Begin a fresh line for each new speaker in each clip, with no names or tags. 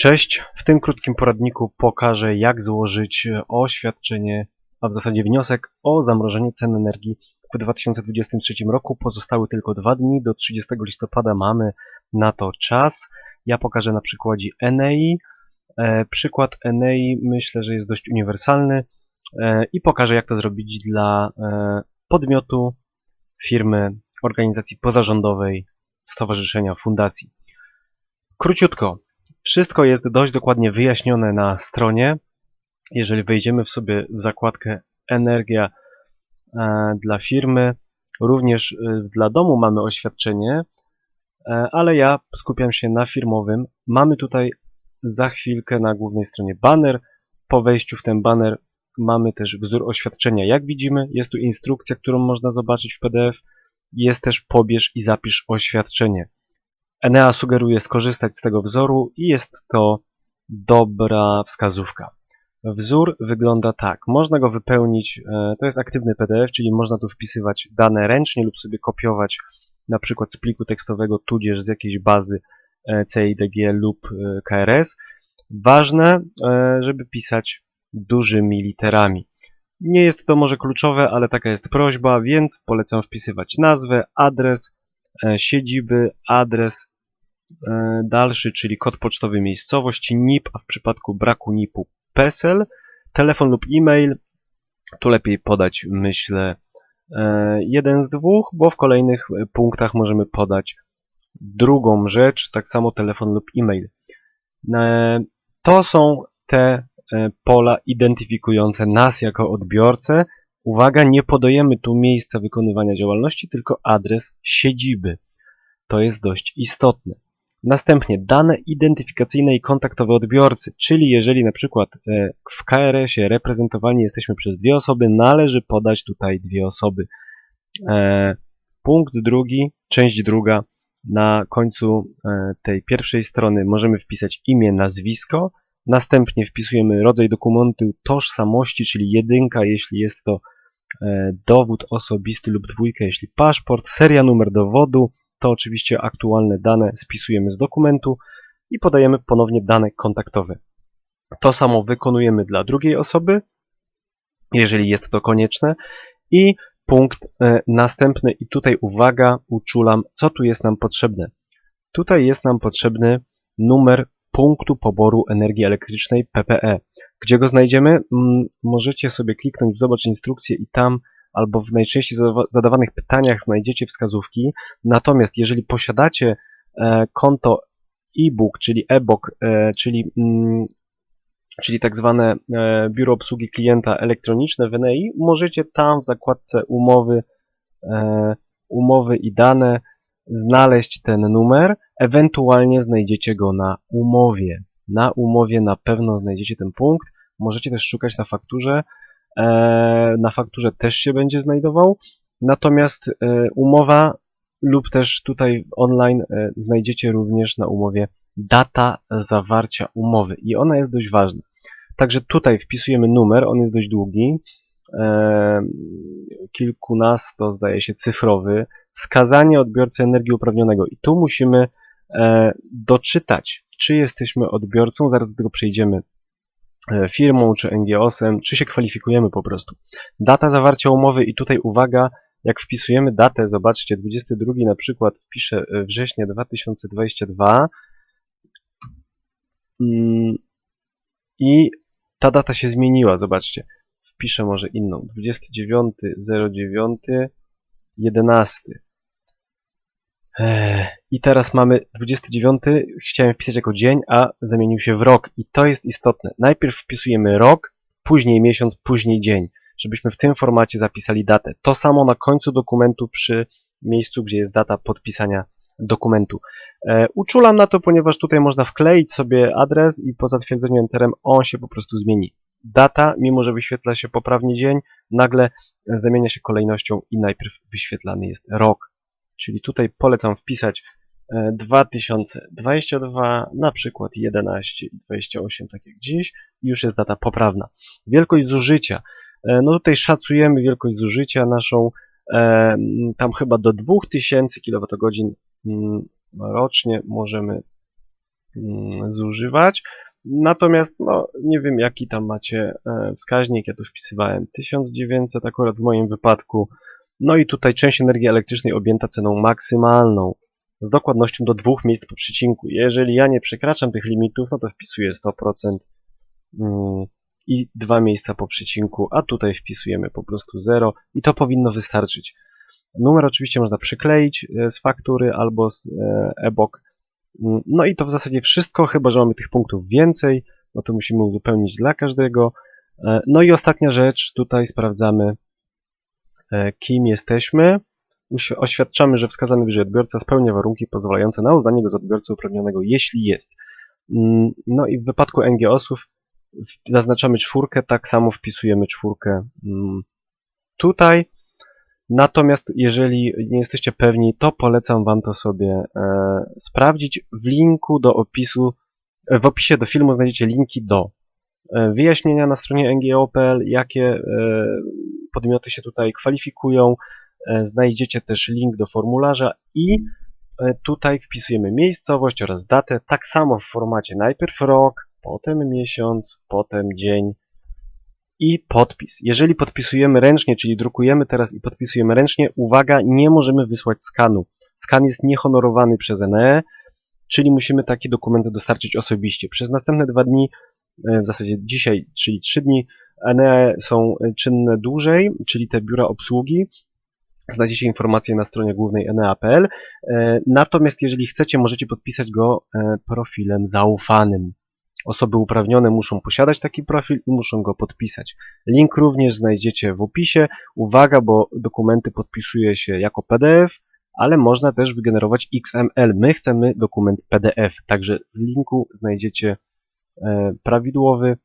Cześć, w tym krótkim poradniku pokażę jak złożyć e, oświadczenie, a w zasadzie wniosek o zamrożenie cen energii w 2023 roku. Pozostały tylko dwa dni, do 30 listopada mamy na to czas. Ja pokażę na przykładzie Enei. E, przykład Enei myślę, że jest dość uniwersalny e, i pokażę jak to zrobić dla podmiotu, firmy, organizacji pozarządowej, stowarzyszenia, fundacji. Króciutko, wszystko jest dość dokładnie wyjaśnione na stronie. Jeżeli wejdziemy w sobie w zakładkę Energia e, dla firmy, również e, dla domu mamy oświadczenie, e, ale ja skupiam się na firmowym. Mamy tutaj za chwilkę na głównej stronie banner. Po wejściu w ten banner mamy też wzór oświadczenia. Jak widzimy, jest tu instrukcja, którą można zobaczyć w PDF. Jest też pobierz i zapisz oświadczenie. Enea sugeruje skorzystać z tego wzoru i jest to dobra wskazówka. Wzór wygląda tak. Można go wypełnić, e, to jest aktywny PDF, czyli można tu wpisywać dane ręcznie lub sobie kopiować na przykład z pliku tekstowego tudzież z jakiejś bazy e, CIDG lub e, KRS. Ważne, żeby pisać dużymi literami. Nie jest to może kluczowe, ale taka jest prośba, więc polecam wpisywać nazwę, adres, siedziby, adres dalszy, czyli kod pocztowy miejscowości, NIP, a w przypadku braku NIP-u PESEL, telefon lub e-mail. Tu lepiej podać, myślę, e, jeden z dwóch, bo w kolejnych punktach możemy podać drugą rzecz, tak samo telefon lub e-mail. E, to są te pola identyfikujące nas jako odbiorcę. Uwaga, nie podajemy tu miejsca wykonywania działalności, tylko adres siedziby. To jest dość istotne. Następnie dane identyfikacyjne i kontaktowe odbiorcy, czyli jeżeli na przykład e, w KRS-ie reprezentowani jesteśmy przez dwie osoby, należy podać tutaj dwie osoby. E, punkt drugi, część druga, na końcu e, tej pierwszej strony możemy wpisać imię, nazwisko, następnie wpisujemy rodzaj dokumentu tożsamości, czyli jedynka, jeśli jest to dowód osobisty lub dwójka, jeśli paszport, seria numer dowodu, to oczywiście aktualne dane spisujemy z dokumentu i podajemy ponownie dane kontaktowe. To samo wykonujemy dla drugiej osoby, jeżeli jest to konieczne. I punkt e, następny, i tutaj uwaga, uczulam, co tu jest nam potrzebne. Tutaj jest nam potrzebny numer punktu poboru energii elektrycznej PPE. Gdzie go znajdziemy? Możecie sobie kliknąć w Zobacz instrukcję i tam albo w najczęściej zadawanych pytaniach znajdziecie wskazówki. Natomiast jeżeli posiadacie e, konto e-book, czyli e-book, e, czyli, mm, czyli tak zwane e, biuro obsługi klienta elektroniczne w NEI, możecie tam w zakładce umowy, umowy i dane znaleźć ten numer, ewentualnie znajdziecie go na umowie. Na umowie na pewno znajdziecie ten punkt. Możecie też szukać na fakturze, na fakturze też się będzie znajdował. Natomiast e, umowa lub też tutaj online e, znajdziecie również na umowie data zawarcia umowy i ona jest dość ważna. Także tutaj wpisujemy numer, on jest dość długi, kilkunasto zdaje się cyfrowy, wskazanie odbiorcy energii uprawnionego. I tu musimy doczytać, czy jesteśmy odbiorcą, zaraz do tego przejdziemy. E, firmą czy NGOsem, czy się kwalifikujemy po prostu. Data zawarcia umowy i tutaj uwaga, jak wpisujemy datę, zobaczcie, 22 na przykład wpiszę e, września 2022 mm, i ta data się zmieniła, zobaczcie. Wpiszę może inną, 29.09.11 i teraz mamy 29, chciałem wpisać jako dzień, a zamienił się w rok. I to jest istotne. Najpierw wpisujemy rok, później miesiąc, później dzień, żebyśmy w tym formacie zapisali datę. To samo na końcu dokumentu przy miejscu, gdzie jest data podpisania dokumentu. Uczulam na to, ponieważ tutaj można wkleić sobie adres i po zatwierdzeniu Enterem on się po prostu zmieni. Data, mimo że wyświetla się poprawnie dzień, nagle zamienia się kolejnością i najpierw wyświetlany jest rok. Czyli tutaj polecam wpisać 2022, e, na przykład 11 i 28, tak jak dziś, i już jest data poprawna. Wielkość zużycia. E, no tutaj szacujemy wielkość zużycia naszą e, tam chyba do 2000 kWh rocznie możemy mm, zużywać. Natomiast, no, nie wiem jaki tam macie wskaźnik, ja tu wpisywałem 1900 akurat w moim wypadku. No i tutaj część energii elektrycznej objęta ceną maksymalną z dokładnością do dwóch miejsc po przecinku. Jeżeli ja nie przekraczam tych limitów, no to wpisuję 100% mm, i dwa miejsca po przecinku, a tutaj wpisujemy po prostu 0 i to powinno wystarczyć. Numer oczywiście można przykleić e, z faktury albo z e, e-book. Mm, No i to w zasadzie wszystko, chyba że mamy tych punktów więcej, no to musimy uzupełnić dla każdego. E, No i ostatnia rzecz, tutaj sprawdzamy kim jesteśmy. Oświadczamy, że wskazany wyżej odbiorca spełnia warunki pozwalające na uznanie go za odbiorcę uprawnionego, jeśli jest. Mm, No i w wypadku NGO-sów zaznaczamy czwórkę, tak samo wpisujemy czwórkę mm, tutaj. Natomiast jeżeli nie jesteście pewni, to polecam Wam to sobie e, sprawdzić. W linku do opisu, e, w opisie do filmu znajdziecie linki do e, wyjaśnienia na stronie ngo.pl, jakie e, podmioty się tutaj kwalifikują. E, znajdziecie też link do formularza i e, tutaj wpisujemy miejscowość oraz datę, tak samo w formacie najpierw rok, potem miesiąc, potem dzień i podpis. Jeżeli podpisujemy ręcznie, czyli drukujemy teraz i podpisujemy ręcznie, uwaga, nie możemy wysłać skanu. Skan jest niehonorowany przez NE, czyli musimy takie dokumenty dostarczyć osobiście. Przez następne dwa dni, e, w zasadzie dzisiaj, czyli trzy dni, NE są czynne dłużej, czyli te biura obsługi. Znajdziecie informacje na stronie głównej enea.pl. E, Natomiast jeżeli chcecie, możecie podpisać go e, profilem zaufanym. Osoby uprawnione muszą posiadać taki profil i muszą go podpisać. Link również znajdziecie w opisie. Uwaga, bo dokumenty podpisuje się jako PDF, ale można też wygenerować XML. My chcemy dokument PDF, także w linku znajdziecie e, prawidłowy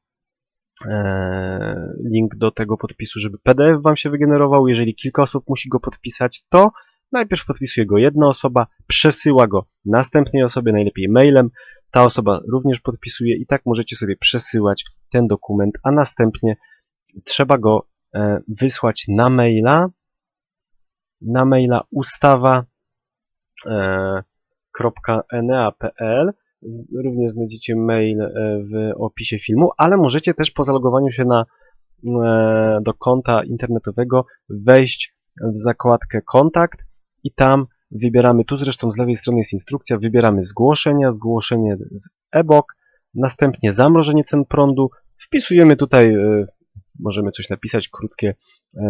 link do tego podpisu, żeby PDF Wam się wygenerował. Jeżeli kilka osób musi go podpisać, to najpierw podpisuje go jedna osoba, przesyła go następnej osobie, najlepiej mailem. Ta osoba również podpisuje i tak możecie sobie przesyłać ten dokument, a następnie trzeba go e, wysłać na maila, na maila ustawa e, .enea.pl Z- Również znajdziecie mail e, w opisie filmu, ale możecie też po zalogowaniu się na, e, do konta internetowego wejść w zakładkę kontakt i tam wybieramy, tu zresztą z lewej strony jest instrukcja, wybieramy zgłoszenia, zgłoszenie z e-book, następnie zamrożenie cen prądu, wpisujemy tutaj, e, możemy coś napisać, krótkie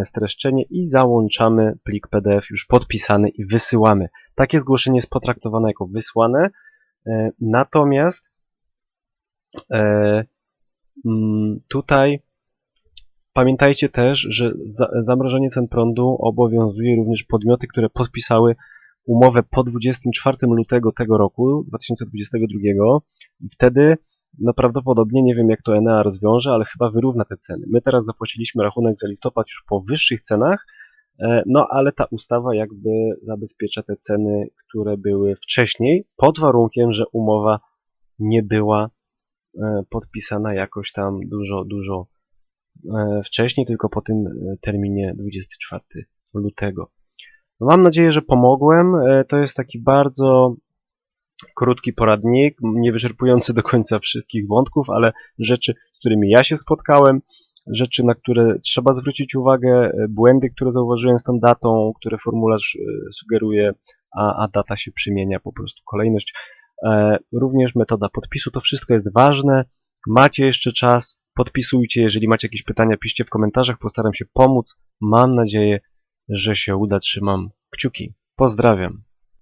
streszczenie i załączamy plik PDF już podpisany i wysyłamy. Takie zgłoszenie jest potraktowane jako wysłane, natomiast e, mm, tutaj pamiętajcie też, że za, zamrożenie cen prądu obowiązuje również podmioty, które podpisały umowę po 24 lutego tego roku, 2022 i wtedy no prawdopodobnie, nie wiem jak to Enea rozwiąże, ale chyba wyrówna te ceny. My teraz zapłaciliśmy rachunek za listopad już po wyższych cenach, e, no ale ta ustawa jakby zabezpiecza te ceny, które były wcześniej, pod warunkiem, że umowa nie była e, podpisana jakoś tam dużo, dużo e, wcześniej, tylko po tym e, terminie 24 lutego. Mam nadzieję, że pomogłem. E, To jest taki bardzo krótki poradnik, nie wyczerpujący do końca wszystkich wątków, ale rzeczy, z którymi ja się spotkałem, rzeczy, na które trzeba zwrócić uwagę, e, błędy, które zauważyłem z tą datą, które formularz e, sugeruje, a, a data się przymienia, po prostu kolejność. E, Również metoda podpisu, to wszystko jest ważne. Macie jeszcze czas, podpisujcie. Jeżeli macie jakieś pytania, piszcie w komentarzach, postaram się pomóc. Mam nadzieję, że się uda. Trzymam kciuki. Pozdrawiam.